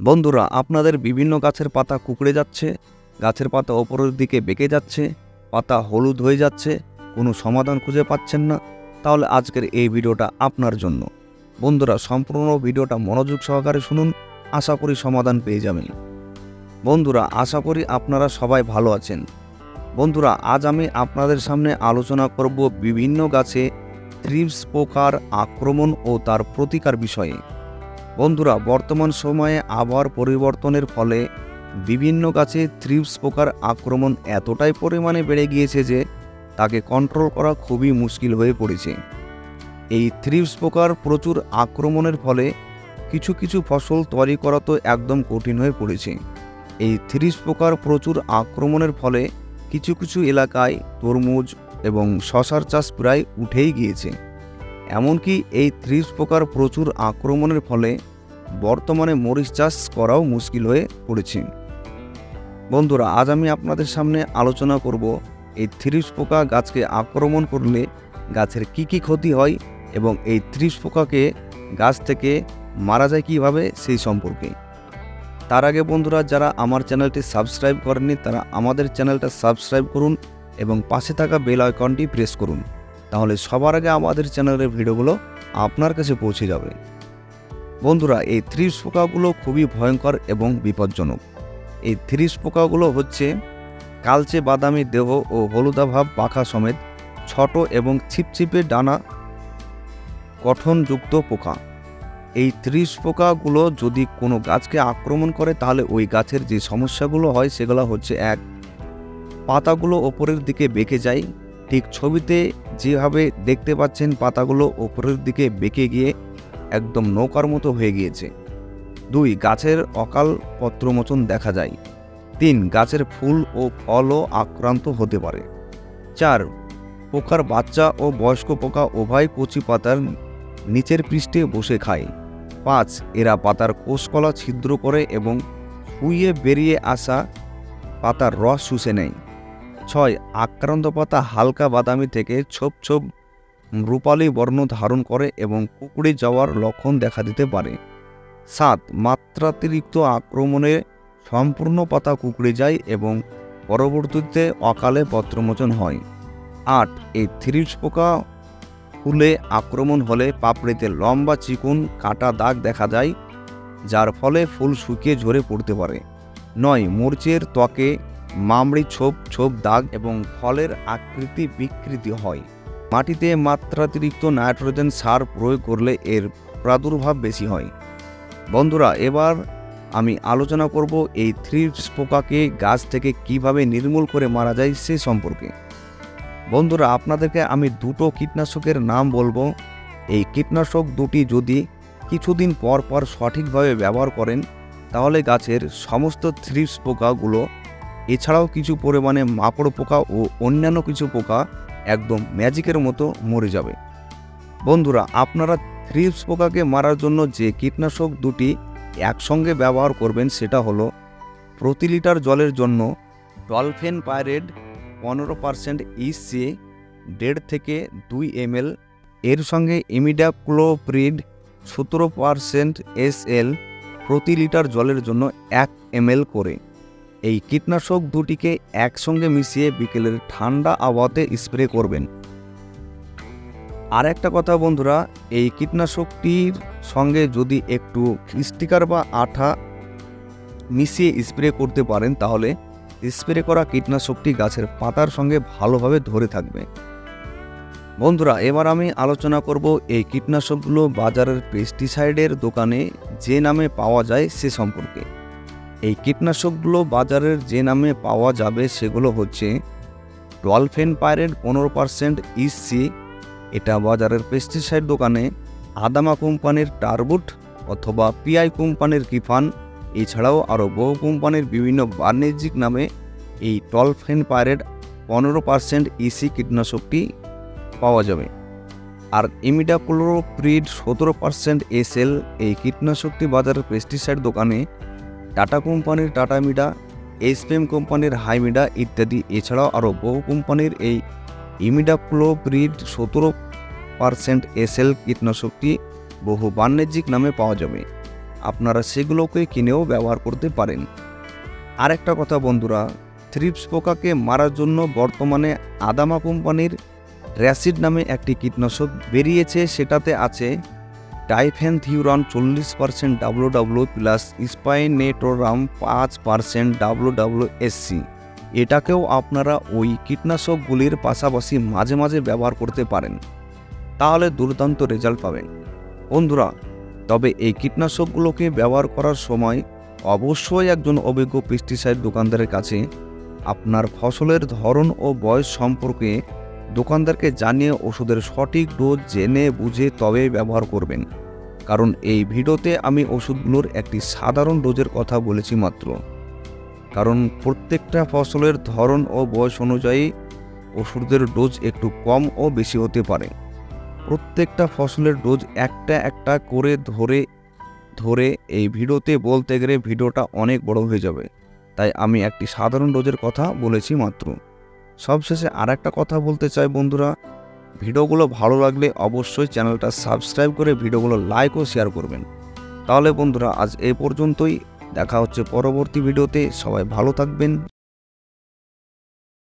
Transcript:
বন্ধুরা, আপনাদের বিভিন্ন গাছের পাতা কুকড়ে যাচ্ছে, গাছের পাতা ওপরের দিকে বেঁকে যাচ্ছে, পাতা হলুদ হয়ে যাচ্ছে, কোনো সমাধান খুঁজে পাচ্ছেন না। তাহলে আজকের এই ভিডিওটা আপনার জন্য। বন্ধুরা, সম্পূর্ণ ভিডিওটা মনোযোগ সহকারে শুনুন, আশা করি সমাধান পেয়ে যাবেন। বন্ধুরা, আশা করি আপনারা সবাই ভালো আছেন। বন্ধুরা, আজ আমি আপনাদের সামনে আলোচনা করব বিভিন্ন গাছে থ্রিপস পোকার আক্রমণ ও তার প্রতিকার বিষয়ে। বন্ধুরা, বর্তমান সময়ে আবহাওয়ার পরিবর্তনের ফলে বিভিন্ন গাছে থ্রিপস পোকার আক্রমণ এতটাই পরিমাণে বেড়ে গিয়েছে যে তাকে কন্ট্রোল করা খুবই মুশকিল হয়ে পড়েছে। এই থ্রিপস পোকার প্রচুর আক্রমণের ফলে কিছু কিছু ফসল তৈরি করা তো একদম কঠিন হয়ে পড়েছে। এই থ্রিপস পোকার প্রচুর আক্রমণের ফলে কিছু কিছু এলাকায় তরমুজ এবং শশার চাষ প্রায় উঠেই গিয়েছে। এমনকি এই থ্রিপস পোকার প্রচুর আক্রমণের ফলে বর্তমানে মরিচ চাষ করাও মুশকিল হয়ে পড়েছে। বন্ধুরা, আজ আমি আপনাদের সামনে আলোচনা করব এই থ্রিপস পোকা গাছকে আক্রমণ করলে গাছের কি কি ক্ষতি হয় এবং এই থ্রিপস পোকাকে গাছ থেকে মারা যায় কীভাবে সেই সম্পর্কে। তার আগে বন্ধুরা, যারা আমার চ্যানেলটি সাবস্ক্রাইব করেননি, তারা আমাদের চ্যানেলটা সাবস্ক্রাইব করুন এবং পাশে থাকা বেল আইকনটি প্রেস করুন। তাহলে সবার আগে আমাদের চ্যানেলের ভিডিওগুলো আপনার কাছে পৌঁছে যাবে। বন্ধুরা, এই থ্রিপস পোকাগুলো খুবই ভয়ঙ্কর এবং বিপজ্জনক। এই থ্রিপস পোকাগুলো হচ্ছে কালচে বাদামি দেহ ও হলুদাভাব পাখা সমেত ছোট এবং ছিপছিপে ডানা গঠনযুক্ত পোকা। এই ত্রিশ পোকাগুলো যদি কোনো গাছকে আক্রমণ করে, তাহলে ওই গাছের যে সমস্যাগুলো হয়, সেগুলো হচ্ছে এক, পাতাগুলো ওপরের দিকে বেঁকে যায়। ঠিক ছবিতে যেভাবে দেখতে পাচ্ছেন, পাতাগুলো ওপরের দিকে বেঁকে গিয়ে একদম নৌকার মতো হয়ে গিয়েছে। দুই, গাছের অকাল পত্রমোচন দেখা যায়। তিন, গাছের ফুল ও ফলও আক্রান্ত হতে পারে। চার, পোকার বাচ্চা ও বয়স্ক পোকা উভয় কচি পাতার নিচের পৃষ্ঠে বসে খায়। পাঁচ, এরা পাতার কোষকলা ছিদ্র করে এবং শুয়ে বেরিয়ে আসা পাতার রস শুষে নেয়। ছয়, আক্রান্ত পাতা হালকা বাদামি থেকে ছোপ ছোপ রূপালী বর্ণ ধারণ করে এবং কুকুড়ে যাওয়ার লক্ষণ দেখা দিতে পারে। সাত, মাত্রাতিরিক্ত আক্রমণে সম্পূর্ণ পাতা কুকড়ে যায় এবং পরবর্তীতে অকালে পত্রমোচন হয়। আট, এই থ্রিপস পোকা ফুলে আক্রমণ হলে পাপড়িতে লম্বা চিকুন কাটা দাগ দেখা যায়, যার ফলে ফুল শুকিয়ে ঝরে পড়তে পারে। নয়, মরিচের ত্বকে মামড়ি ছোপ ছোপ দাগ এবং ফলের আকৃতি বিকৃতি হয়। মাটিতে মাত্রাতিরিক্ত নাইট্রোজেন সার প্রয়োগ করলে এর প্রাদুর্ভাব বেশি হয়। বন্ধুরা, এবার আমি আলোচনা করব এই থ্রিপস পোকাকে গাছ থেকে কীভাবে নির্মূল করে মারা যায় সে সম্পর্কে। বন্ধুরা, আপনাদেরকে আমি দুটো কীটনাশকের নাম বলব। এই কীটনাশক দুটি যদি কিছুদিন পর পর সঠিকভাবে ব্যবহার করেন, তাহলে গাছের সমস্ত থ্রিপস পোকাগুলো এছাড়াও কিছু পরিমাণে মাকড় পোকা ও অন্যান্য কিছু পোকা একদম ম্যাজিকের মতো মরে যাবে। বন্ধুরা, আপনারা থ্রিপস পোকাকে মারার জন্য যে কীটনাশক দুটি একসঙ্গে ব্যবহার করবেন সেটা হলো প্রতি লিটার জলের জন্য ডলফেন পাইরেড পনেরো পার্সেন্ট ইসি দেড় থেকে দুই এমএল, এর সঙ্গে ইমিডাক্লোপ্রিড সতেরো পার্সেন্ট এসএল প্রতি লিটার জলের জন্য এক এমএল করে। এই কীটনাশক দুটিকে একসঙ্গে মিশিয়ে বিকেলের ঠান্ডা আবহাওয়াতে স্প্রে করবেন। আর একটা কথা বন্ধুরা, এই কীটনাশকটির সঙ্গে যদি একটু স্টিকার বা আঠা মিশিয়ে স্প্রে করতে পারেন, তাহলে স্প্রে করা কীটনাশকটি গাছের পাতার সঙ্গে ভালোভাবে ধরে থাকবে। বন্ধুরা, এবার আমি আলোচনা করব এই কীটনাশকগুলো বাজারের পেস্টিসাইডের দোকানে যে নামে পাওয়া যায় সে সম্পর্কে। কীটনাশকগুলো বাজারের যে নামে পাওয়া যাবে সেগুলো হচ্ছে ডলফেন পাইরেট পনেরো পার্সেন্ট ইসি এটা বাজারের পেস্টিসাইড দোকানে, আদামা কোম্পানির টারবুট অথবা পিআই কোম্পানির কিফান, এছাড়াও আরও বহু কোম্পানির বিভিন্ন বাণিজ্যিক নামে এই টলফেন পাইরেট পনেরো পার্সেন্ট ইসি কীটনাশকটি পাওয়া যাবে। আর ইমিডাক্লোপ্রিড সতেরো পার্সেন্ট এসএল এই কীটনাশকটি বাজারের পেস্টিসাইড দোকানে টাটা কোম্পানির টাটা মিডা এসপিএম কোম্পানির হাইমিডা ইত্যাদি। এছাড়াও আরও বহু কোম্পানির এই ইমিডা ইমিডাক্লোপ্রিড সতেরো পার্সেন্ট এসএল কীটনাশকটি বহু বাণিজ্যিক নামে পাওয়া যাবে। আপনারা সেগুলোকে কিনেও ব্যবহার করতে পারেন। আরেকটা কথা বন্ধুরা থ্রিপস পোকাকে মারার জন্য বর্তমানে আদামা কোম্পানির র্যাসিড নামে একটি কীটনাশক বেরিয়েছে, সেটাতে আছে ডাইফেনথিউরন চল্লিশ percent W W plus spinetoram পাঁচ পার্সেন্ট ডাব্লু ডাব্লু এসসি এটাকেও আপনারা ওই কীটনাশকগুলির পাশাপাশি মাঝে মাঝে ব্যবহার করতে পারেন। তাহলে দুর্দান্ত রেজাল্ট পাবেন। বন্ধুরা, তবে এই কীটনাশকগুলোকে ব্যবহার করার সময় অবশ্যই একজন অভিজ্ঞ পেস্টিসাইড দোকানদারের কাছে আপনার ফসলের ধরন ও বয়স সম্পর্কে দোকানদারকে জানিয়ে ওষুধের সঠিক ডোজ জেনে বুঝে তবে ব্যবহার করবেন। কারণ এই ভিডিওতে আমি ওষুধগুলোর একটি সাধারণ ডোজের কথা বলেছি মাত্র। কারণ প্রত্যেকটা ফসলের ধরন ও বয়স অনুযায়ী ওষুধের ডোজ একটু কম ও বেশি হতে পারে। প্রত্যেকটা ফসলের ডোজ একটা একটা করে ধরে ধরে এই ভিডিওতে বলতে গেলে ভিডিওটা অনেক বড় হয়ে যাবে। তাই আমি একটি সাধারণ ডোজের কথা বলেছি মাত্র। সবশেষে আর একটা কথা বলতে চাই বন্ধুরা ভিডিওগুলো ভালো লাগলে অবশ্যই চ্যানেলটা সাবস্ক্রাইব করে ভিডিওগুলো লাইক ও শেয়ার করবেন। তাহলে বন্ধুরা, আজ এ পর্যন্তই। দেখা হচ্ছে পরবর্তী ভিডিওতে। সবাই ভালো থাকবেন।